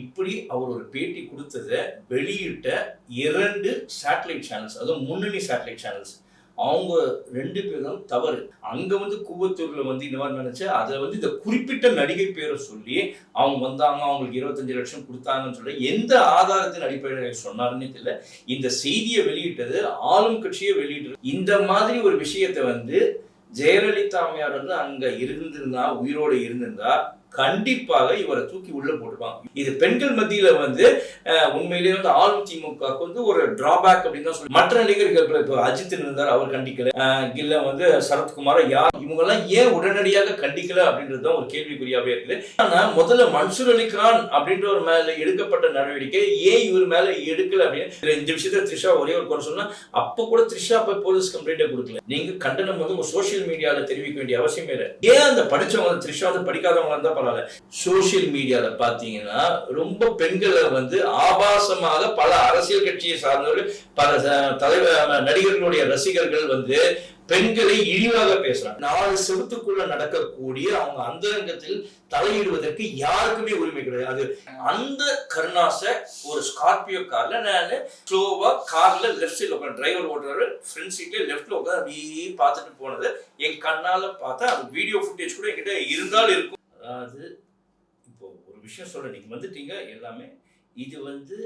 இப்படி அவர் ஒரு பேட்டி கொடுத்ததை வெளியிட்ட இரண்டு சேட்டலைட் சேனல்ஸ் அதுவும் முன்னணி சேட்டலைட் சேனல்ஸ் அவங்க ரெண்டு பேரும் தவறு. அங்க வந்து கூவத்தூர்ல வந்து இந்த மாதிரி நினைச்சு அதை வந்து இந்த குறிப்பிட்ட நடிகை பேரை சொல்லி அவங்க வந்தாங்க அவங்களுக்கு இருபத்தஞ்சு லட்சம் கொடுத்தாங்கன்னு சொல்லி எந்த ஆதாரத்தின் அடிப்படையில் சொன்னாருன்னு தெரியல. இந்த செய்தியை வெளியிட்டது ஆளும் கட்சியை வெளியிட்டது. இந்த மாதிரி ஒரு விஷயத்தை வந்து ஜெயலலிதா அம்மையார் வந்து அங்க இருந்திருந்தா உயிரோடு இருந்திருந்தா கண்டிப்பாக இவரை தூக்கி உள்ள போட்டுப்பாங்க இது பெண்கள் மத்தியில வந்து உண்மையிலேயே வந்து ஆளும் திமுக வந்து ஒரு டிராபேக் அப்படின்னு தான் சொல்லி மற்ற நடிகர்கள் இப்போ அஜித் இருந்தார் அவர் கண்டிக்கல. இல்ல வந்து சரத்குமார் யார் இவங்க எல்லாம் ஏன் உடனடியாக கண்டிக்கல அப்படின்றது தான் ஒரு கேள்விக்குறியாவே இருக்குது. ஆனா முதல்ல மன்சூர் அலிகான் அப்படின்ற ஒரு மேல எடுக்கப்பட்ட நடவடிக்கை ஏன் இவர் மேல எடுக்கல அப்படின்னு இந்த விஷயத்த த்ரிஷா ஒரே ஒரு குறை சொன்னா அப்ப கூட த்ரிஷா போய் போலீஸ் கம்ப்ளைண்டே கொடுக்கல. நீங்க கண்டனம் வந்து உங்க சோஷியல் மீடியால தெரிவிக்க வேண்டிய அவசியமே இல்லை. ஏன் அந்த படிச்சவங்க த்ரிஷா வந்து படிக்காதவங்க இருந்தா பரவாயில்ல. சோசியல் மீடியால பாத்தீங்கன்னா ரொம்ப பெண்களை வந்து ஆபாசமாக பல அரசியல் கட்சியை சார்ந்தவர்கள் பல தலைவர் நடிகர்களுடைய ரசிகர்கள் வந்து பெண்களை இழிவாக பேசுறாங்க. நாலு செவத்துக்குள்ள நடக்கக்கூடிய அவங்க அந்தரங்கத்தில் தலையிடுவதற்கு யாருக்குமே உரிமை கிடையாது. அந்த கருணாச ஒரு ஸ்கார்பியோ கார்ல நான் ஸ்லோவா கார்ல லெஃப்ட் சைட்ல உட்காந்து டிரைவர் ஓட்டுறாரு. ஃப்ரண்ட் சீட்ல லெஃப்ட்ல உட்காந்து அப்படியே பார்த்துட்டு போனது. என் கண்ணால பார்த்தா அந்த வீடியோ ஃபுட்டேஜ் கூட என்கிட்ட இருந்தாலும் இருக்கும். அதாவது இப்போ ஒரு விஷயம் சொல்ல நீங்க வந்துட்டீங்க எல்லாமே. இது வந்து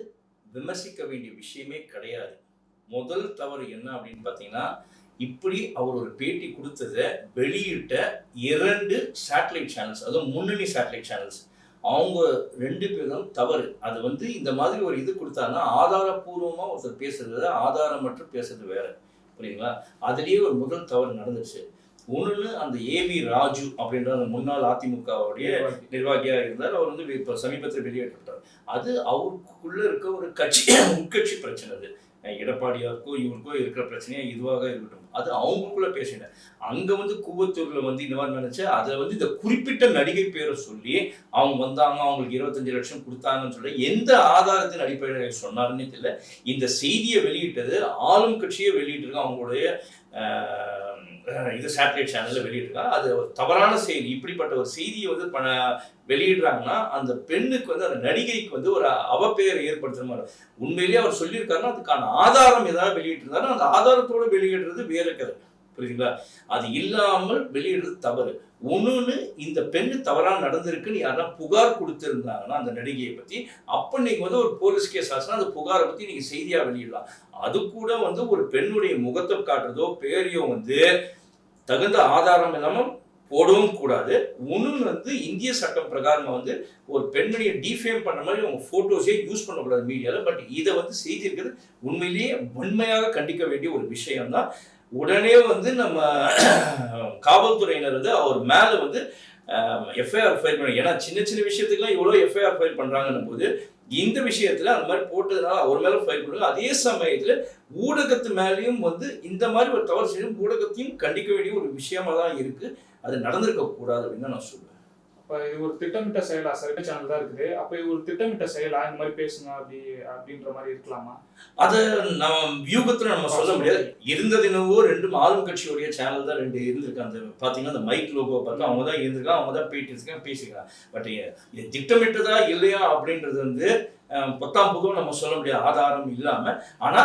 விமர்சிக்க வேண்டிய விஷயமே கிடையாது. முதல் தவறு என்ன அப்படின்னு பார்த்தீங்கன்னா இப்படி அவர் ஒரு பேட்டி கொடுத்ததை வெளியிட்ட இரண்டு சேட்டலைட் சேனல்ஸ் அதுவும் முன்னணி சேட்டலைட் சேனல்ஸ் அவங்க ரெண்டு பேரும் தவறு. அது வந்து இந்த மாதிரி ஒரு இது கொடுத்தாங்கன்னா ஆதாரப்பூர்வமாக ஒருத்தர் பேசுறது ஆதாரமற்று பேசுறது வேற. புரியுங்களா அதுலேயே ஒரு முதல் தவறு நடந்துச்சு ஒன்று அந்த ஏவி ராஜு அப்படின்ற அந்த முன்னாள் அதிமுகவுடைய நிர்வாகியாக இருந்தார். அவர் வந்து இப்போ சமீபத்தில் வெளியேற்றப்பட்டார். அது அவருக்குள்ள இருக்க ஒரு கட்சி உட்கட்சி பிரச்சனை அது. எடப்பாடியாருக்கோ இவருக்கோ இருக்கிற பிரச்சனையா இதுவாக இருக்கட்டும். அது அவங்களுக்குள்ள பேசினேன் அங்க வந்து கூவத்தூர்ல வந்து இந்த மாதிரி நினைச்சு அதை வந்து இந்த குறிப்பிட்ட நடிகை பேரை சொல்லி அவங்க வந்தாங்க அவங்களுக்கு இருபத்தஞ்சு லட்சம் கொடுத்தாங்கன்னு சொல்லி எந்த ஆதாரத்தின் அடிப்படையில் சொன்னாருன்னு தெரியல. இந்த செய்தியை வெளியிட்டது ஆளும் கட்சியை வெளியிட்டிருக்காங்க அவங்களுடைய இது சேட்டலைட் சேனலில் வெளியிட்டிருக்காங்க அது ஒரு தவறான செய்தி. இப்படிப்பட்ட ஒரு செய்தியை வந்து பண வெளியிடுறாங்கன்னா அந்த பெண்ணுக்கு வந்து அந்த நடிகைக்கு வந்து ஒரு அவப்பெயரை ஏற்படுத்துற மாதிரி. உண்மையிலேயே அவர் சொல்லியிருக்காருன்னா அதுக்கான ஆதாரம் ஏதாவது வெளியிட்டிருந்தாரு அந்த ஆதாரத்தோடு வெளியிடுறது வேறு கதை. புரியுதுங்களா? அது இல்லாமல் வெளியிடுறது தவறு. ஒன்றுன்னு இந்த பெண்ணு தவறாக நடந்திருக்குன்னு யாரெல்லாம் புகார் கொடுத்துருந்தாங்கன்னா அந்த நடிகையை பற்றி அப்போ நீங்கள் வந்து ஒரு போலீஸ் கேஸ் ஆச்சுன்னா அந்த புகாரை பற்றி நீங்கள் செய்தியாக வெளியிடலாம். அது கூட வந்து ஒரு பெண்ணுடைய முகத்தை காட்டுறதோ பேரையோ வந்து தகுந்த ஆதாரம் இல்லாமல் போடவும் கூடாது. ஒன்று வந்து இந்திய சட்டம் பிரகாரம் வந்து ஒரு பெண்மணியை டிஃபேம் பண்ண மாதிரி அவங்க ஃபோட்டோஸே யூஸ் பண்ணக்கூடாது மீடியாவில் பட் இதை வந்து செய்திருக்கிறது உண்மையிலேயே வன்மையாக கண்டிக்க வேண்டிய ஒரு விஷயம்தான். உடனே வந்து நம்ம காவல்துறையினர் வந்து அவர் மேலே வந்து எஃப்ஐஆர் ஃபைல் பண்ண ஏன்னா சின்ன சின்ன விஷயத்துக்குலாம் இவ்வளோ எஃப்ஐஆர் ஃபைல் பண்ணுறாங்கன்னும் போது இந்த விஷயத்தில் அந்த மாதிரி போட்டதுனால அவர் மேலே ஃபைல் பண்ணுங்க அதே சமயத்தில் ஊடகத்து மேலேயும் வந்து இந்த மாதிரி ஒரு தவறு செய்யும் ஊடகத்தையும் கண்டிக்க வேண்டிய ஒரு விஷயமா தான் இருக்குது அது நடந்திருக்கக்கூடாது அப்படின்னு தான் நான் சொல்லுவேன். அப்ப இது ஒரு திட்டமிட்ட செயலா? சர்வே சேனல் தான் இருக்குது. அப்ப இது ஒரு திட்டமிட்ட செயலா? இந்த மாதிரி பேசுங்க அப்படி அப்படின்ற மாதிரி இருக்கலாமா? அதை நம்ம வியூகத்துல நம்ம சொல்ல முடியாது. இருந்தது என்னவோ ரெண்டு ஆளும் கட்சியுடைய சேனல் தான் ரெண்டு இருந்திருக்கு. அந்த பாத்தீங்கன்னா அந்த மைக் லோகோ பார்த்து அவங்க தான் இருந்திருக்காங்க அவங்க தான் பேட்டிருக்காங்க பேசிக்கிறாங்க பட் இது திட்டமிட்டதா இல்லையா அப்படின்றது வந்து பொத்தாம் பொதுவாக நம்ம சொல்ல முடியாது. ஆதாரம் இல்லாம. ஆனா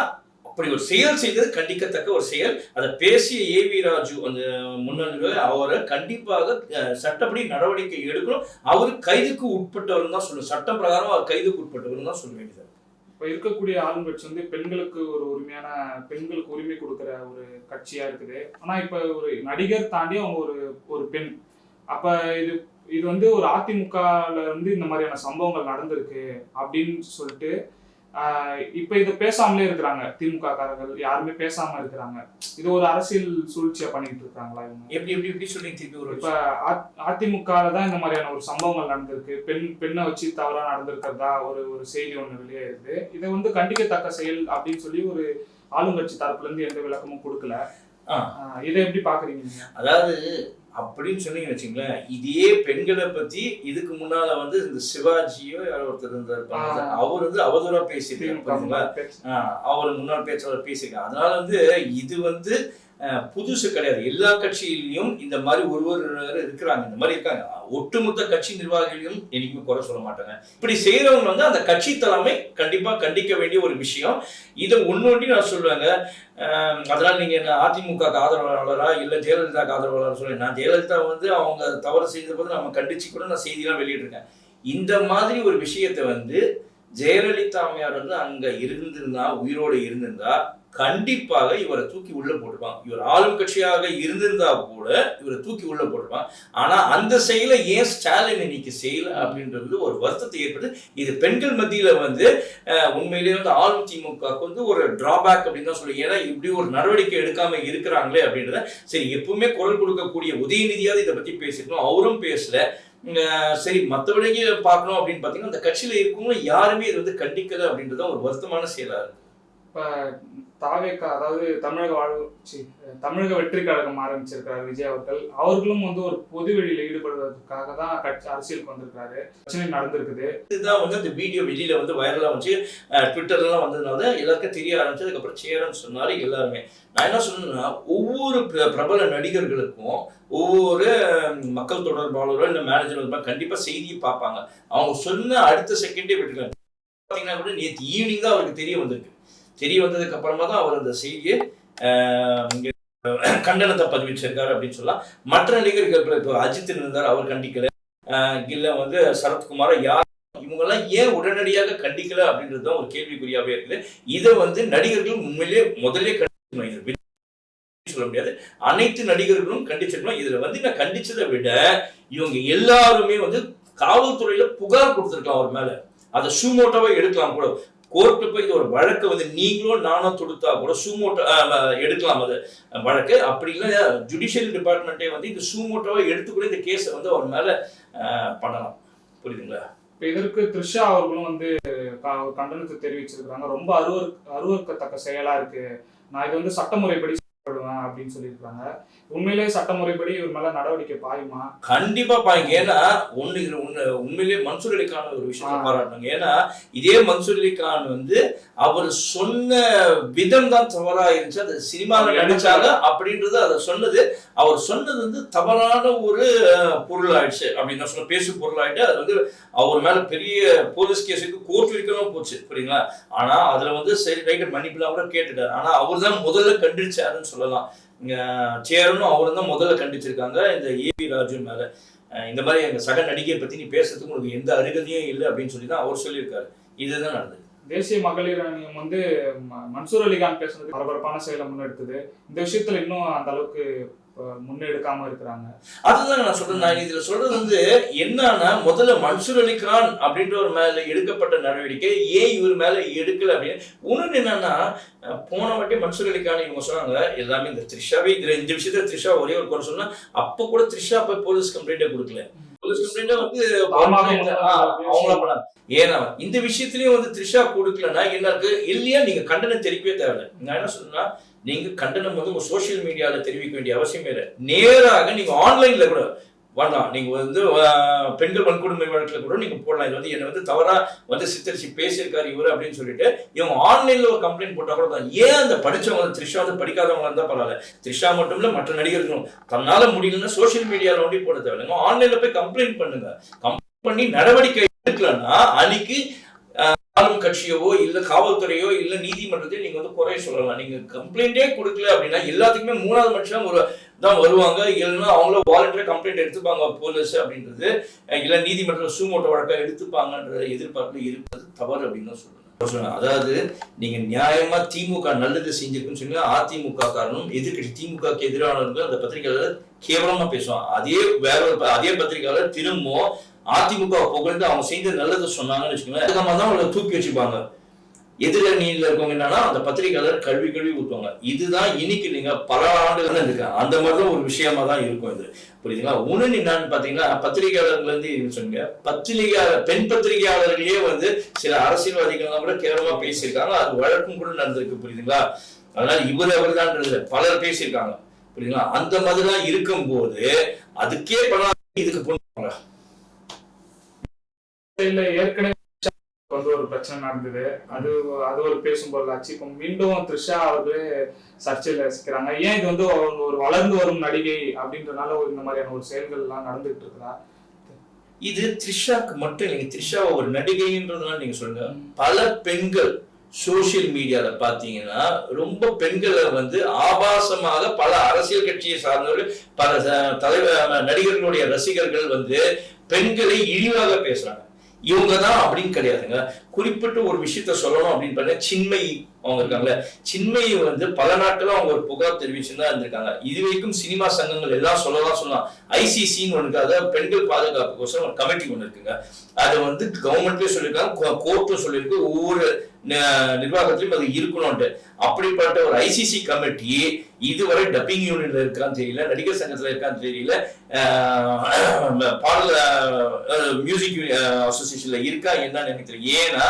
அப்படி ஒரு செயல் செய்தது கண்டிக்கத்தக்க ஒரு செயல். அதை பேசிய ஏ வி ராஜு அந்த முன்னணி அவரை கண்டிப்பாக சட்டப்படி நடவடிக்கை எடுக்கணும். அவர் கைதுக்கு உட்பட்டவர் தான் சொல்லணும் சட்டம் பிரகாரம் அவர் கைதுக்கு உட்பட்டவர் தான் சொல்ல வேண்டியது இப்போ இருக்கக்கூடிய ஆளுங்கட்சி வந்து பெண்களுக்கு ஒரு உரிமையான பெண்களுக்கு உரிமை கொடுக்குற ஒரு கட்சியா இருக்குது. ஆனா இப்போ ஒரு நடிகர் தாண்டி அவங்க ஒரு ஒரு பெண். அப்ப இது இது வந்து ஒரு அதிமுகல இருந்து இந்த மாதிரியான சம்பவங்கள் நடந்திருக்கு அப்படின்னு சொல்லிட்டு இப்ப இதை பேசாமலே இருக்கிறாங்க. திமுக காரர்கள் யாருமே பேசாம இருக்கிறாங்க. இது ஒரு அரசியல் சூழ்ச்சியா பண்ணிட்டு இருக்காங்களா இவங்க? எப்படி எப்படி எப்படி சொல்லி திருப்பி ஒரு இப்ப அதிமுக தான் இந்த மாதிரியான ஒரு சம்பவங்கள் நடந்திருக்கு. பெண் பெண்ணை வச்சு தவறா நடந்திருக்கிறதா ஒரு ஒரு செய்தி ஒண்ணு வெளியாயிருது இதை வந்து கண்டிக்கத்தக்க செயல் அப்படின்னு சொல்லி ஒரு ஆளுங்கட்சி தரப்புல இருந்து எந்த விளக்கமும் கொடுக்கல. இதை எப்படி பாக்குறீங்க நீங்க? அதாவது அப்படின்னு சொன்னீங்கன்னு வச்சுங்களேன் இதே பெண்களை பத்தி இதுக்கு முன்னால வந்து இந்த சிவாஜியோ யாரோ ஒருத்தர் இருந்தார். அவர் வந்து அவதூறா பேசியிருக்காரு அவர் முன்னாள் பேச்சாளர் பேசியிருக்காங்க அதனால வந்து இது வந்து புதுசு கிடையாது. எல்லா கட்சியிலையும் இந்த மாதிரி ஒருவர் இருக்கிறாங்க. இந்த மாதிரி இருக்காங்க. ஒட்டுமொத்த கட்சி நிர்வாகிகளையும் என்னைக்குமே குறை சொல்ல மாட்டாங்க. இப்படி செய்யறவங்க வந்து அந்த கட்சி தலைமை கண்டிப்பா கண்டிக்க வேண்டிய ஒரு விஷயம். இதை ஒன்னொண்டி நான் சொல்லுவேங்க. அதனால நீங்க என்ன அதிமுக ஆதரவாளரா இல்ல ஜெயலலிதா ஆதரவாளரா சொல்லி நான் ஜெயலலிதா வந்து அவங்க தவறு செய்த போது நம்ம கண்டிச்சு கூட நான் செய்தியெல்லாம் வெளியிட்டிருக்கேன். இந்த மாதிரி ஒரு விஷயத்தை வந்து ஜெயலலிதா அம்மையார் வந்து அங்க இருந்திருந்தா உயிரோடு இருந்திருந்தா கண்டிப்பாக இவரை தூக்கி உள்ள போட்டுப்பான் இவர் ஆளும் கட்சியாக இருந்திருந்தா கூட இவரை தூக்கி உள்ள போட்டுப்பான் ஆனா அந்த செயலை ஏன் ஸ்டாலின் இன்னைக்கு செய்யல அப்படின்றது ஒரு வருத்தத்தை ஏற்படுது. இது பெண்கள் மத்தியில வந்து உண்மையிலேயே வந்து ஆளும் திமுக வந்து ஒரு டிராபேக் அப்படின்னு தான் சொல்லி ஏன்னா இப்படி ஒரு நடவடிக்கை எடுக்காம இருக்கிறாங்களே அப்படின்றத சரி எப்பவுமே குரல் கொடுக்கக்கூடிய உதயநிதியாவது இதை பத்தி பேசிருக்கணும். அவரும் பேசல. சரி மற்றபடிக்கு பார்க்கணும் அப்படின்னு பார்த்தீங்கன்னா அந்த கட்சியில இருக்கவங்க யாருமே இது வந்து கண்டிக்கல அப்படின்றது தான் ஒரு வருத்தமான செயலா இருக்கு. இப்ப தாவேக்கா அதாவது தமிழக வாழ்வு தமிழக வெற்றி கழகம் ஆரம்பிச்சிருக்காரு விஜய் அவர்கள். அவர்களும் வந்து ஒரு பொது வெளியில ஈடுபடுவதற்காக தான் கட்சி அரசியலுக்கு வந்திருக்காரு பிரச்சனை நடந்திருக்குது. இதுதான் வந்து அந்த வீடியோ வெளியில வந்து வைரலா வந்து ட்விட்டர்லாம் வந்ததுனால எல்லாருக்கும் தெரிய ஆரம்பிச்சு அதுக்கப்புறம் சேரன்னு சொன்னாரு எல்லாருமே. நான் என்ன சொன்னேன்னா ஒவ்வொரு பிர- பிரபல நடிகர்களுக்கும் ஒவ்வொரு மக்கள் தொடர்பாளரோ இல்லை மேனேஜர் கண்டிப்பா செய்தியை பார்ப்பாங்க. அவங்க சொன்ன அடுத்த செகண்டே விட்டுருக்காங்க. பார்த்தீங்கன்னா கூட நேற்று ஈவினிங் தான் அவருக்கு தெரிய வந்திருக்கு. தெரிய வந்ததுக்கு அப்புறமா தான் அவர் அந்த செய்தியை ஆஹ், கண்டனத்தை பதிவிச்சிருக்காரு அப்படின்னு சொல்லலாம். மற்ற நடிகர்கள் இப்போ அஜித் இருந்தார் அவர் கண்டிக்கல. ஆஹ், இல்ல வந்து சரத்குமார் யார் இவங்கெல்லாம் ஏன் உடனடியாக கண்டிக்கல அப்படின்றது தான் ஒரு கேள்விக்குறியாவே இருக்குது. இதை வந்து நடிகர்கள் உண்மையிலேயே முதல்ல கண்டிக்கணும். சொல்ல முடியாது. அனைத்து நடிகர்களும் கண்டிச்சிருக்கணும். இதுல வந்து நான் கண்டிச்சதை விட இவங்க எல்லாருமே வந்து காவல்துறையில புகார் கொடுத்துருக்கலாம் அவர் மேல. அதை சூமோட்டோவை எடுக்கலாம் கூட. கோர்ட்டு போய் இது ஒரு வழக்கு வந்து நீங்களும் நானும் தொடுத்தா கூட சூமோட்டோ எடுக்கலாம் அது வழக்கு. அப்படி இல்லை ஜுடிஷியல் டிபார்ட்மெண்ட்டே வந்து இந்த சூமோட்டோவை எடுத்து கூட இந்த கேஸை வந்து அவர் மேல பண்ணலாம். புரியுதுங்களா? இப்போ இதற்கு த்ரிஷா அவர்களும் வந்து கண்டனத்தை தெரிவிச்சிருக்காங்க ரொம்ப அருவ அருவறுக்கத்தக்க செயலா இருக்கு. நான் இது வந்து சட்டமுறைப்படி செயல்படுவேன் அப்படின்னு சொல்லியிருக்காங்க உண்மையிலேயே சட்டமுறைப்படி இவர் மேல நடவடிக்கை பாயுமா? கண்டிப்பா பாருங்க. ஏன்னா ஒண்ணு உண்மையிலேயே மன்சூர் அலிகான் ஒரு விஷயத்தை ஆ. பாராட்டணும் ஏன்னா இதே மன்சூர் அலிகான் வந்து அவர் சொன்ன விதம் தான் தவறா இருந்துச்சு. அது சினிமாவில் நடிச்சாங்க அப்படின்றது அதை சொன்னது. அவர் சொன்னது வந்து தவறான ஒரு பொருள் ஆயிடுச்சு அப்படின்னு சொல்ல பேசு பொருள் ஆயிட்டு அது வந்து அவர் மேல பெரிய போலீஸ் கேஸுக்கு கோர்ட் வரைக்கும் போச்சு. புரியுங்களா ஆனா அதுல வந்து சரி ரைட்டர் மன்னிப்புலாம் கூட கேட்டுட்டார். ஆனா அவர் தான் முதல்ல கண்டிச்சாருன்னு சொல்லலாம். சேரனும் அவரும் தான் முதல்ல கண்டிச்சிருக்காங்க இந்த ஏபி ராஜு மேலே. இந்த மாதிரி எங்கள் சக நடிகை பற்றி நீ பேசுறதுக்கு உங்களுக்கு எந்த அருகதையும் இல்லை அப்படின்னு சொல்லி தான் அவர் சொல்லியிருக்காரு. இதுதான் நடந்தது. தேசிய மகளிர் அணியம் வந்து ம- மன்சூர் அலிகான் பேசுனது பரபரப்பான செயலை முன்னெடுத்தது. இந்த விஷயத்துல இன்னும் அந்த அளவுக்கு முன்னெடுக்காம இருக்கிறாங்க. அதுதான் நான் சொல்றேன். நான் இதுல சொல்றது வந்து என்னன்னா முதல்ல மன்சூர் அலிகான் அப்படின்ற ஒரு மேல எடுக்கப்பட்ட நடவடிக்கை ஏன் இவர் மேல எடுக்கல அப்படின்னு? இன்னொன்னு என்னன்னா போன வாட்டி மன்சூர் அலிகான் இவங்க சொன்னாங்க எல்லாமே இந்த த்ரிஷாவே இதுல இந்த விஷயத்துல த்ரிஷா ஒரே ஒரு குறை சொன்னா அப்ப கூட த்ரிஷா போய் போலீஸ் கம்ப்ளைண்டே கொடுக்கல. போலீஸ் கம்ப்ளைண்ட் வந்து அவங்களா பண்ணாங்க. ஏன்னா இந்த விஷயத்திலயும் வந்து த்ரிஷா கொடுக்கலன்னா என்ன இருக்கு? இல்லையா? நீங்க கண்டனம் தெரிவிக்கவே தேவையில்லை. நான் என்ன சொல்றேன்னா நீங்க கண்டனம் வந்து உங்க சோஷியல் மீடியால தெரிவிக்க வேண்டிய அவசியமே இல்லை. நேராக நீங்க ஆன்லைன்ல கூட வரலாம். நீங்க வந்து பெண்கள் வன்கொடுமை வழக்கில் கூட நீங்க போடலாம். இது வந்து என்ன வந்து தவறா வந்து சித்தரிச்சு பேசியிருக்காரு இவர் அப்படின்னு சொல்லிட்டு இவங்க ஆன்லைன்ல ஒரு கம்ப்ளைண்ட் போட்டா கூட தான். ஏன் அந்த படிச்சவங்க த்ரிஷா வந்து படிக்காதவங்க இருந்தா பரவாயில்ல. த்ரிஷா மட்டும் இல்ல மற்ற நடிகர்களும். தன்னால முடியலன்னா சோஷியல் மீடியால ஒண்டி போட தேவையில்லைங்க ஆன்லைன்ல போய் கம்ப்ளைண்ட் பண்ணுங்க. கம்ப்ளைண்ட் பண்ணி நடவடிக்கை எடுக்கலன்னா அன்னைக்கு ஆளும் கட்சியவோ இல்ல காவல்துறையோ இல்ல நீதிமன்றத்தையோ நீங்க வந்து குறை சொல்லலாம். நீங்க கம்ப்ளைண்டே கொடுக்கல அப்படின்னா எல்லாத்துக்குமே மூணாவது மனுஷன் ஒரு தான் வருவாங்க. இல்லைன்னா அவங்கள வாலண்டியர் கம்ப்ளைண்ட் எடுத்துப்பாங்க போலீஸ் அப்படின்றது. இல்லை இல்ல நீதிமன்றம் சூமோட்டோ வழக்கா எடுத்துப்பாங்கன்ற எதிர்பார்ப்பு இருப்பது தவறு அப்படின்னு தான் அதாவது நீங்க நியாயமா திமுக நல்லது செஞ்சிருக்குன்னு சொல்லி அதிமுக காரணம் எதிர்கட்சி திமுக எதிரானவர்கள் அந்த பத்திரிகையாளர் கேவலமா பேசுவான். அதே வேற ஒரு அதே பத்திரிகையாளர் திரும்பவும் அதிமுக புகழ்ந்து அவங்க செய்த நல்லது சொன்னாங்கன்னு வச்சுக்கோங்க அதுக்கப்புறமா தான் அவங்களை தூக்கி வச்சுப்பாங்க. எதிரணியில் இருக்கவங்க என்னன்னா அந்த பத்திரிகையாளர் கல்வி கல்வி ஊற்றுவாங்க இதுதான் இன்னைக்கு நீங்க பல ஆண்டுகள் இருக்கு அந்த மாதிரி தான் ஒரு விஷயமா தான் இருக்கும் இது. புரியுதுங்களா? ஒண்ணு என்னன்னு பாத்தீங்கன்னா பத்திரிகையாளர்கள் வந்து சொன்னீங்க. பத்திரிகையாளர் பெண் பத்திரிகையாளர்களே வந்து சில அரசியல்வாதிகள்லாம் கூட கேவலமா பேசியிருக்காங்க. அது வழக்கும் கூட நடந்திருக்கு புரியுதுங்களா? அதனால இவர் அவர்தான்றது பலர் பேசியிருக்காங்க. புரியுதுங்களா? அந்த மாதிரிலாம் இருக்கும்போது அதுக்கே பண்ணலாம் இதுக்கு பொண்ணு இல்ல ஏற்கனவே வந்து ஒரு பிரச்சனை நடந்தது. அது அது ஒரு பேசும் பொருளாச்சு இப்போ மீண்டும் த்ரிஷா அவர்களே சர்ச்சையில சிக்கிறாங்க. ஏன் இது வந்து அவங்க ஒரு வளர்ந்து வரும் நடிகை அப்படின்றனால ஒரு இந்த மாதிரியான ஒரு செயல்கள் எல்லாம் நடந்துகிட்டு இருக்குதா? இது த்ரிஷாக்கு மட்டும் இல்லைங்க. த்ரிஷா ஒரு நடிகைன்றதுனால நீங்க சொல்லுங்க. பல பெண்கள் சோஷியல் மீடியால பாத்தீங்கன்னா ரொம்ப பெண்களை வந்து ஆபாசமாக பல அரசியல் கட்சியை சார்ந்தவர்கள் பல தலைவர் நடிகர்களுடைய ரசிகர்கள் வந்து பெண்களை இழிவாக பேசுறாங்க. இவங்க தான் அப்படின்னு கிடையாதுங்க. குறிப்பிட்ட ஒரு விஷயத்த சொல்லணும் அப்படின்னு பண்ண சின்மை அவங்க இருக்காங்கல்ல. சின்மையை வந்து பல நாட்களா அவங்க ஒரு புகார் தெரிவிச்சுன்னு தான் இருந்திருக்காங்க. இது வரைக்கும் சினிமா சங்கங்கள் எல்லாம் சொல்லலாம் சொல்லலாம். ஐசிசின்னு ஒன்று அதாவது பெண்கள் பாதுகாப்புக்கோசரம் ஒரு கமிட்டி ஒன்று இருக்குங்க. அதை வந்து கவர்மெண்ட்லயும் சொல்லியிருக்காங்க. கோர்ட்டும் சொல்லியிருக்கு. ஒவ்வொரு ந- நிர்வாகத்திலும் அது இருக்கணும்ட்டு அப்படிப்பட்ட ஒரு ஐசிசி கமிட்டி இதுவரை டப்பிங் யூனியன்ல இருக்கான்னு தெரியல. நடிகர் சங்கத்துல இருக்கான்னு தெரியல. பாடல் மியூசிக் அசோசியேஷன்ல இருக்கா என்னன்னு எனக்கு தெரியல. ஏன்னா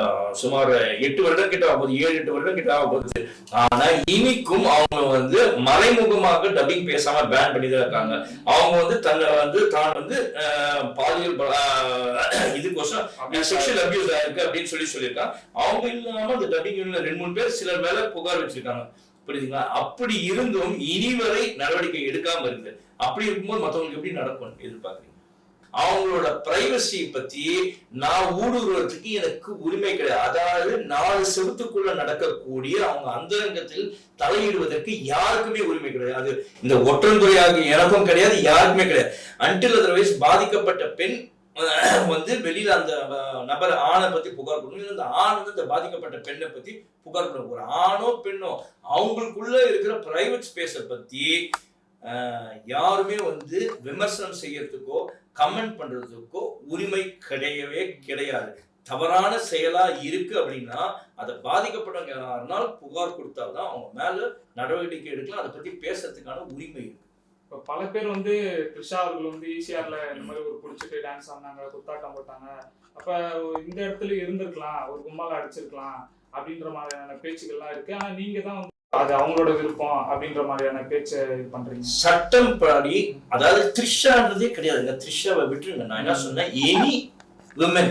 ஆஹ் சுமார் எட்டு வருடம் கிட்ட ஆகுது ஏழு எட்டு வருடம் கிட்ட ஆகுது ஆனா இனிக்கும் அவங்க வந்து மறைமுகமாக டப்பிங் பேசாம பேன் பண்ணி தான் இருக்காங்க. அவங்க வந்து தன்னை வந்து தான் வந்து பாலியல் இதுக்கோசம் செக்ஷுவல் அபியூஸ் ஆயிருக்கு. அப்படின்னு சொல்லி சொல்லியிருக்காங்க. அவங்க இல்லாம அந்த டப்பிங் யூனியன்ல ரெண்டு மூணு பேர் சிலர் மேல புகார் வச்சிருக்காங்க. புரியுதுங்களா? அப்படி இருந்தும் இனி வரை நடவடிக்கை எடுக்காம இருக்குது. அப்படி இருக்கும்போது மத்தவங்களுக்கு எப்படி நடக்கும்? எதிர்பார்க்குறீங்க? அவங்களோட பிரைவசியை பத்தி நான் ஊடுருவதுக்கு எனக்கு உரிமை கிடையாது. அதாவது நாலு செவத்துக்குள்ள நடக்கக்கூடிய அவங்க அந்தரங்கத்தில் தலையிடுவதற்கு யாருக்குமே உரிமை கிடையாது. இந்த ஒற்றந்துறையாக எனக்கும் கிடையாது யாருக்குமே கிடையாது. அன்டில் அதர்வைஸ் பாதிக்கப்பட்ட பெண் வந்து வெளியில அந்த நபர் ஆணை பத்தி புகார் பண்ணணும் அந்த ஆண் வந்து அந்த பாதிக்கப்பட்ட பெண்ணை பத்தி புகார் பண்ண ஒரு ஆணோ பெண்ணோ அவங்களுக்குள்ள இருக்கிற பிரைவேட் ஸ்பேஸை பத்தி யாருமே வந்து விமர்சனம் செய்யறதுக்கோ கமெண்ட் பண்றதுக்கோ உரிமை கிடையவே கிடையாது. தவறான செயலா இருக்கு அப்படின்னா அதை பாதிக்கப்பட்டவங்க யாருனால் புகார் கொடுத்தாதான் அவங்க மேல நடவடிக்கை எடுக்கலாம். அதை பத்தி பேசுறதுக்கான உரிமை இருக்கு. இப்போ பல பேர் வந்து த்ரிஷா அவர்கள் வந்து ஈசிஆர்ல இந்த மாதிரி ஒரு குடிச்சிட்டு டான்ஸ் ஆடினாங்க குத்தாட்டம் போட்டாங்க. அப்ப இந்த இடத்துல இருந்திருக்கலாம் ஒரு கும்பல அடிச்சிருக்கலாம் அப்படின்ற மாதிரியான பேச்சுக்கள்லாம் இருக்கு. ஆனா நீங்க தான் வந்து அது அவங்களோட விருப்பம் அப்படின்ற மாதிரியான பேச்சை பண்றீங்க. சட்டம் படி அதாவது த்ரிஷான்றதே கிடையாதுங்க த்ரிஷாவை விட்டுருங்க. நான் என்ன சொன்னேன்? எனி விமன்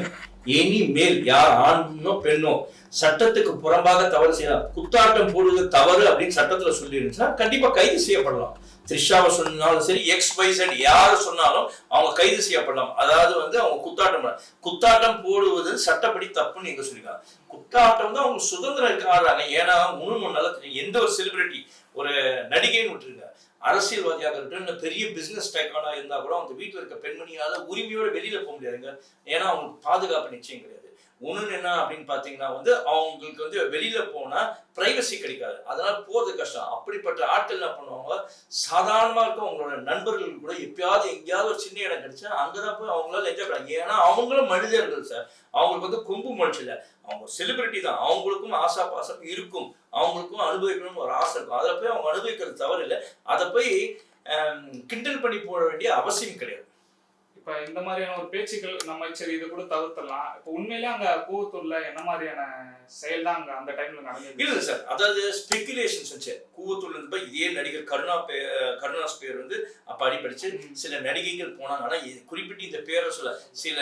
எனி மேல் யார் ஆணோ பெண்ணோ சட்டத்துக்கு புறம்பாக தவறு செய்யலாம். குத்தாட்டம் போடுவது தவறு அப்படின்னு சட்டத்துல சொல்லி இருந்துச்சுன்னா கண்டிப்பா கைது செய்யப்படலாம். த்ரிஷாவை சொன்னாலும் சரி எக்ஸ் பைசட் யார் சொன்னாலும் அவங்க கைது செய்யப்படலாம். அதாவது வந்து அவங்க குத்தாட்டம் குத்தாட்டம் போடுவது சட்டப்படி தப்புன்னு எங்க சொல்லிருக்காங்க. குத்தாட்டம் தான் அவங்க சுதந்திரம் இருக்காதாங்க ஏன்னா முழு முன்னால எந்த ஒரு செலிபிரிட்டி ஒரு நடிகைன்னு விட்டுருங்க. அரசியல்வாதியாக இருக்கட்டும் பெரிய பிசினஸ் டைக்கானா இருந்தா கூட அவங்க வீட்டில் இருக்க பெண்மணியால உரிமையோட வெளியில போக முடியாதுங்க. ஏன்னா அவங்களுக்கு பாதுகாப்பு நிச்சயம் கிடையாது. ஒன்று என்ன அப்படின்னு பார்த்தீங்கன்னா வந்து அவங்களுக்கு வந்து வெளியில் போனால் ப்ரைவசி கிடைக்காது. அதனால் போகிறது கஷ்டம். அப்படிப்பட்ட ஆட்கள் என்ன பண்ணுவாங்க? சாதாரணமாக இருக்க அவங்களோட நண்பர்கள் கூட எப்பயாவது எங்கேயாவது ஒரு சின்ன இடம் கிடைச்சா அங்கதான் போய் அவங்களால என்ஜாய் பண்ணாங்க ஏன்னா அவங்களும் மனிதர்கள் சார் அவங்களுக்கு வந்து கொம்பு முளைச்சு அவங்க செலிபிரிட்டி தான். அவங்களுக்கும் ஆசா பாசம் இருக்கும். அவங்களுக்கும் அனுபவிக்கணும்னு ஒரு ஆசை இருக்கும். அதில் போய் அவங்க அனுபவிக்கிறது தவறு இல்லை. அதை போய் கிண்டல் பண்ணி போட வேண்டிய அவசியம் கிடையாது. இப்ப இந்த மாதிரியான ஒரு பேச்சுக்கள் நம்ம சரி இதை கூட தவிர்த்தலாம் இப்ப உண்மையிலே அங்க கூவத்தூர்ல என்ன மாதிரியான செயல் தான் அங்க அந்த டைம்ல நடந்தது? இல்ல சார் அதாவது ஸ்பெகுலேஷன்ஸ் வச்சு. கூவத்தூர்ல இருந்து போய் இதே நடிகர் கருணா பே கருணாஸ் பேர் வந்து அப்ப அடிபடிச்சு சில நடிகைகள் போனாங்க. ஆனா இது குறிப்பிட்டு இந்த பேரை சொல்ல சில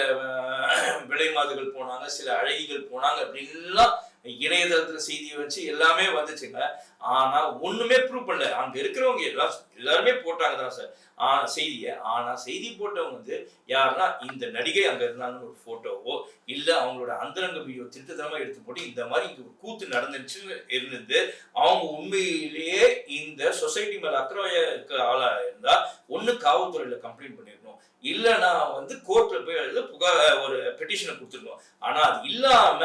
விலைமாதுகள் போனாங்க சில அழகிகள் போனாங்க அப்படின்லாம் இணையதளத்துல செய்தியை வச்சு எல்லாமே வந்துச்சுங்க. ஆனா ஒண்ணுமே ப்ரூவ் பண்ணல. அங்க இருக்கிறவங்க எல்லாம் எல்லாருமே போட்டாங்க தான் சார் ஆனா செய்தியை. ஆனா செய்தி போட்டவங்க வந்து யாருன்னா இந்த நடிகை அங்க இருந்தாங்கன்னு ஒரு போட்டோவோ இல்ல அவங்களோட அந்தரங்க வீடியோ திருத்தமா எடுத்து போட்டு இந்த மாதிரி இங்க ஒரு கூத்து நடந்துச்சு இருந்தது அவங்க உண்மையிலேயே இந்த சொசைட்டி மேல அக்கறை இருக்க ஆளா இருந்தா ஒண்ணு காவல்துறையில கம்ப்ளைண்ட் பண்ணிருக்கணும் இல்லைன்னா வந்து கோர்ட்ல போய் புகார் ஒரு பெட்டிஷனை கொடுத்துருக்கணும் ஆனா அது இல்லாம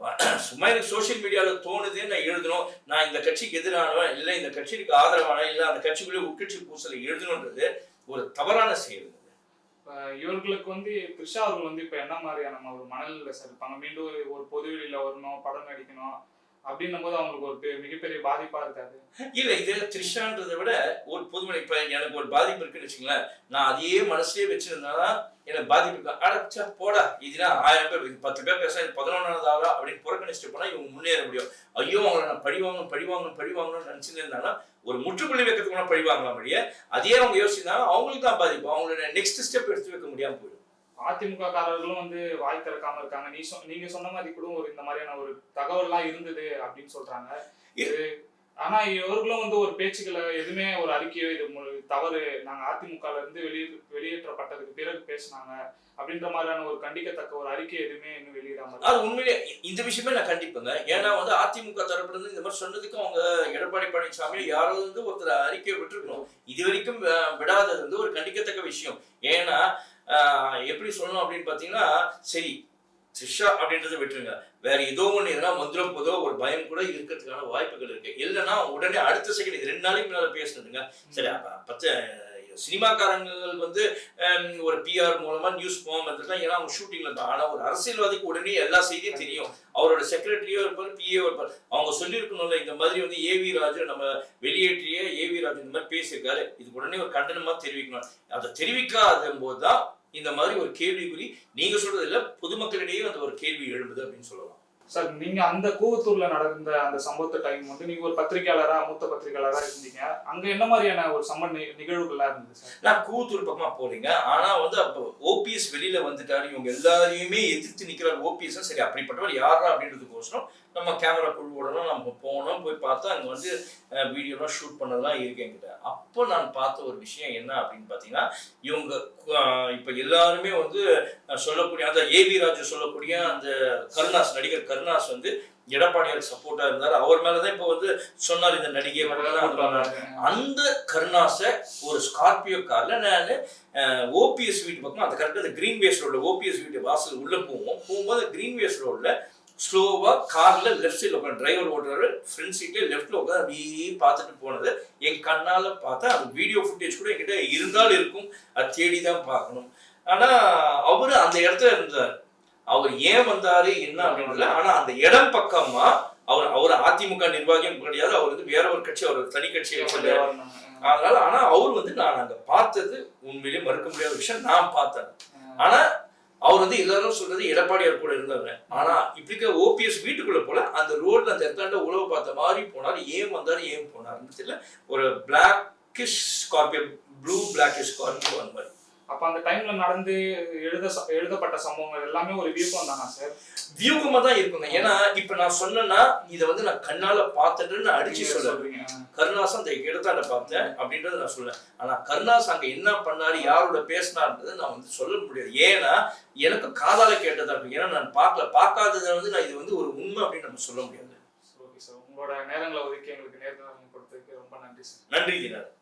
சும்மா எனக்கு சோஷியல் மீடியாவில் தோணுதே நான் எழுதணும். நான் இந்த கட்சிக்கு எதிரானவன் இல்லை இந்த கட்சிக்கு ஆதரவான இல்லை அந்த கட்சிக்குள்ளே உட்கட்சி பூசலை எழுதணுன்றது ஒரு தவறான செயல். இவர்களுக்கு வந்து த்ரிஷா அவர்கள் வந்து இப்போ என்ன மாதிரியான ஒரு மனநிலை சார் இருப்பாங்க? மீண்டும் ஒரு- பொதுவெளியில் வரணும் படம் நடிக்கணும் அப்படின்னும் போது அவங்களுக்கு ஒரு பெ- மிகப்பெரிய பாதிப்பா இருக்காது. இல்ல இது த்ரிஷான்றதை விட ஒரு பொதுமனை இப்ப எனக்கு ஒரு பாதிப்பு இருக்குன்னு வச்சுங்களேன் நான் அதையே மனசுலயே வச்சிருந்தா எனக்கு பாதிப்பு இருக்கு. அடைச்சா போடா இதுனா ஆயிரம் பேர் பத்து பேர் பேச பதினொன்றாவது ஆகா அப்படின்னு புறக்கணிச்சுட்டு போனா இவங்க முன்னேற முடியும். ஐயோ அவங்களை நான் பழி வாங்கணும் பழி வாங்கணும் பழி வாங்கணும்னு நினைச்சிருந்தாலும் இருந்தாங்கன்னா ஒரு முற்றுப்புள்ளி வைக்கிறதுக்கு கூட பழி வாங்கலாம் அப்படியே அதே அவங்க யோசிச்சிருந்தாலும் அவங்களுக்கு தான் பாதிப்பு. அவங்களோட நெக்ஸ்ட் ஸ்டெப் எடுத்து வைக்க முடியாம போயிடும். அதிமுக காரர்களும் வந்து வாய் திறக்காம இருக்காங்க. நீ சொ நீங்க சொன்ன மாதிரி கூட ஒரு இந்த மாதிரியான ஒரு தகவல்லாம் இருந்தது அப்படின்னு சொல்றாங்க. இது ஆனா இவர்களும் வந்து ஒரு பேச்சுக்களை எதுவுமே ஒரு அறிக்கையோ இது தவறு நாங்க அதிமுகல இருந்து வெளியே வெளியேற்றப்பட்டதுக்கு பிறகு பேசினாங்க அப்படின்ற மாதிரியான ஒரு கண்டிக்கத்தக்க ஒரு அறிக்கை எதுவுமே இன்னும் வெளியிடாம அது உண்மையிலே இந்த விஷயமே நான் கண்டிப்பேங்க. ஏன்னா வந்து அதிமுக தரப்புல இருந்து இந்த மாதிரி சொன்னதுக்கு அவங்க எடப்பாடி பழனிசாமி யாரோ வந்து ஒருத்தர் அறிக்கையை விட்டுருக்கணும். இது வரைக்கும் விடாதது வந்து ஒரு கண்டிக்கத்தக்க விஷயம். ஏன்னா எப்படி சொல்லணும் அப்படின்னு பார்த்தீங்கன்னா சரி த்ரிஷா அப்படின்றத விட்டுருங்க. வேற ஏதோ ஒன்று எதனா மந்திரம் போதோ ஒரு பயம் கூட இருக்கிறதுக்கான வாய்ப்புகள் இருக்கு. இல்லைன்னா உடனே அடுத்த செகண்ட் இது ரெண்டு நாளைக்கு முன்னால பேசுனதுங்க. சரி அப்ப பச்ச சினிமாக்காரங்களுக்கு வந்து ஒரு பிஆர் மூலமா நியூஸ் போகாம இருந்திருக்கலாம். ஏன்னா அவங்க ஷூட்டிங்ல இருப்பாங்க ஆனா ஒரு அரசியல்வாதிக்கு உடனே எல்லா செய்தியும் தெரியும். அவரோட செக்ரட்டரியோ இருப்பார் பிஏ இருப்பார். அவங்க சொல்லியிருக்கணும்ல இந்த மாதிரி வந்து ஏவி ராஜு நம்ம வெளியேற்றிய ஏவி ராஜு இந்த மாதிரி பேசியிருக்காரு. இதுக்கு உடனே ஒரு கண்டனமா தெரிவிக்கணும். அதை தெரிவிக்காத போது தான் இந்த மாதிரி ஒரு கேள்விக்குறி நீங்க சொல்றது இல்ல பொதுமக்களிடையே அந்த ஒரு கேள்வி எழும்புது அப்படின்னு சொல்லலாம். சார் நீங்க அந்த கூவத்தூர்ல நடந்த அந்த சம்பவத்தை டைம் வந்து நீங்க ஒரு பத்திரிகையாளரா மூத்த பத்திரிகையாளரா இருந்தீங்க. அங்க என்ன மாதிரியான ஒரு சம்பவ நி- நிகழ்வுகள்லாம் இருந்தது சார்? நான் கூத்தூர் பக்கமா போறீங்க ஆனா வந்து அப்போ ஓபிஎஸ் வெளியில வந்துட்டாரு. இவங்க எல்லாரையுமே எதிர்த்து நிக்கிறார் ஓபிஎஸ் சரி அப்படிப்பட்டவர் யாரா அப்படின்றதுக்கோசரம் நம்ம கேமரா குழுவோடலாம் நம்ம போனோம் போய் பார்த்தா அங்க வந்து வீடியோலாம் ஷூட் பண்ணதெல்லாம் இருக்கு என்கிட்ட. அப்போ நான் பார்த்த ஒரு விஷயம் என்ன அப்படின்னு பார்த்தீங்கன்னா இவங்க இப்ப எல்லாருமே வந்து சொல்லக்கூடிய அந்த ஏவி ராஜு சொல்லக்கூடிய அந்த கருணாஸ் நடிகர் கருணாஸ் வந்து எடப்பாடியாருக்கு சப்போர்ட்டா இருந்தார். அவர் மேலதான் இப்போ வந்து சொன்னார் இந்த நடிகை வரலாம். அந்த கருணாஸை ஒரு ஸ்கார்பியோ கார்ல நான் ஓபிஎஸ் வீட்டு பக்கம் அந்த கரெக்டாக அந்த கிரீன் வேஸ் ரோட்ல ஓபிஎஸ் வீட்டு வாசல் உள்ள போவோம். போகும்போது கிரீன் வேஸ் ரோட்ல ஸ்லோவா கார்ல லெஃப்ட் சைடில் உட்காந்து டிரைவர் ஓட்டுறாரு ஃப்ரண்ட் சீட்ல லெஃப்ட்ல உட்காந்து அப்படியே பார்த்துட்டு போனது. என் கண்ணால பார்த்தா அந்த வீடியோ ஃபுட்டேஜ் கூட என்கிட்ட இருந்தாலும் இருக்கும். அது தேடி தான் பார்க்கணும். ஆனா அவரு அந்த இடத்துல இருந்தார். அவர் ஏன் வந்தாரு என்ன அப்படின்றதுல ஆனா அந்த இடம் பக்கமா அவர் அவர் அதிமுக நிர்வாகியும் கிடையாது. அவர் வந்து வேற ஒரு கட்சி அவர் தனி கட்சியை. அதனால ஆனா அவர் வந்து நான் அங்க பார்த்தது உண்மையிலேயே மறுக்க முடியாத விஷயம். நான் பார்த்தேன். ஆனா அவர் வந்து எல்லாரும் சொல்றது எடப்பாடியார் கூட இருந்தவங்க ஆனா இப்படிக்க ஓபிஎஸ் வீட்டுக்குள்ள போல அந்த ரோட்ல அந்த எத்தாண்ட உழவு பார்த்த மாதிரி போனார். ஏன் வந்தாரு ஏன் போனாருன்னு தெரியல. ஒரு blackish Scorpio blue blackish Scorpio அந்த மாதிரி. அப்ப அந்த டைம்ல நடந்து எழுத எழுதப்பட்ட சம்பவங்கள் எல்லாமே ஒரு வியூகம் தானா சார் வியூகமா தான் இருக்குங்க. ஏன்னா இப்ப நான் சொன்னேன்னா இதை வந்து நான் கண்ணால பார்த்துட்டு நான் அடிச்சு சொல்றீங்க கருணாஸ் அந்த இடத்தாண்ட பார்த்தேன் அப்படின்றத நான் சொல்லுவேன் ஆனா கருணாஸ் அங்க என்ன பண்ணாரு யாரோட பேசினார்ன்றதை நான் வந்து சொல்ல முடியாது. ஏன்னா எனக்கு காதால கேட்டதா இருக்கும். ஏன்னா நான் பார்க்கல. பார்க்காததை வந்து நான் இது வந்து ஒரு உண்மை அப்படின்னு நம்ம சொல்ல முடியாது. ஓகே சார் உங்களோட நேரங்களை ஒதுக்கி எங்களுக்கு நேர்காணல் கொடுத்ததுக்கு ரொம்ப நன்றி சார் நன்றி தினர்